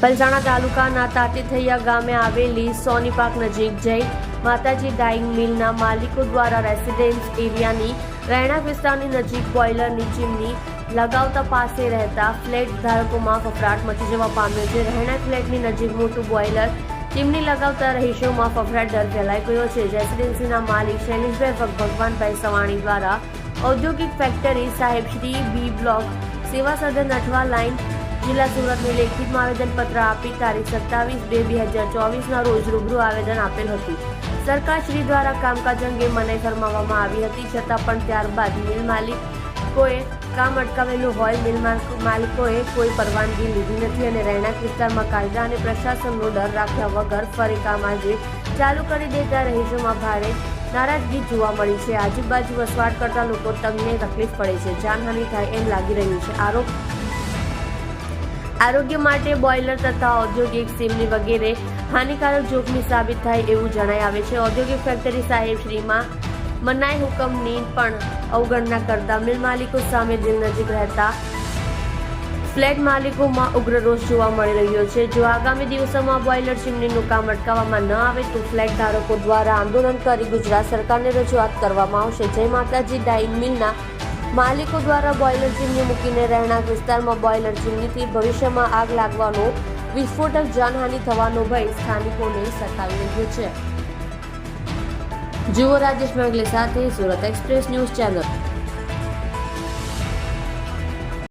પલસાણા તાલુકાના તાતીથૈયા ગામે આવેલી સોનીપાક નજીક જઈ માતાજી ડાઇંગ મિલના માલિકો દ્વારા રેસિડેન્સ એરિયાની રહેણાંક વિસ્તારની નજીક બોઇલરની ચીમની લગાવતા પાસે રહેતા ફ્લેટ ધારકોમાં ફફડાટ મચી જવા પામ્યો છે. રહેણાંક ફ્લેટની નજીક મોટું બોઇલર ચીમની લગાવતા રહીશોમાં ફફડાટ ડર ફેલાઈ ગયો છે. રેસિડેન્સીના માલિક શૈલેષભાઈ ભગ- ભગવાનભાઈ સવાણી દ્વારા ઔદ્યોગિક ફેક્ટરી સાહેબ શ્રી બી બ્લોક સેવા સદન અઠવા લાઇન જિલ્લા સુરતને લેખિતમાં આવેદનપત્ર આપી તારીખ સત્તાવીસ બે બે હજાર ચોવીસના રોજ રૂબરૂ આવેદન આપેલ હતું. સરકાર શ્રી દ્વારા કામકાજ અંગે મનાઈ ફરમાવવામાં આવી હતી, છતાં પણ ત્યારબાદ મિલ માલિકોએ કામ અટકાવેલું હોય મિલ માલિકોએ કોઈ પરવાનગી લીધી નથી અને રહેણાંક વિસ્તારમાં કાયદા અને પ્રશાસનનો ડર રાખ્યા વગર ફરી કામ આજે ચાલુ કરી દેતા રહીશોમાં ભારે નારાજગી જોવા મળી છે. આજુબાજુ વસવાટ કરતા લોકો તંગને તકલીફ પડે છે. જાનહાનિ થાય એમ લાગી રહ્યું છે. આરોપ આરોગ્ય માટે બોઇલર તથા ઔદ્યોગિક સીમની વગેરે હાનિકારક જોખમી સાબિત થાય એવું જણાય આવે છે. ઔદ્યોગિક ફેક્ટરી સાહેબ શ્રીમાં મનાઈ હુકમની પણ અવગણના કરતા મિલ માલિકો સામે દિલ નજીક રહેતા ફ્લેટ માલિકોમાં ઉગ્ર રોષ જોવા મળી રહ્યો છે. જો આગામી દિવસોમાં બોઇલર ચીમનીનું કામ અટકાવવામાં ન આવે તો ફ્લેટ ધારકો દ્વારા આંદોલન કરી ગુજરાત સરકારને રજૂઆત કરવામાં આવશે. જય માતાજી ડાઇંગ મિલના માલિકો દ્વારા બોઇલર ચીમની મૂકીને રહેણાંક વિસ્તારમાં બોઇલર ચીમનીથી ભવિષ્યમાં આગ લાગવાનો વિસ્ફોટક જાનહાનિ થવાનો ભય સ્થાનિકોને સતાવી રહ્યો છે. જુઓ રાજેશ મેગલે સાથે સુરત એક્સપ્રેસ ન્યૂઝ ચેનલ.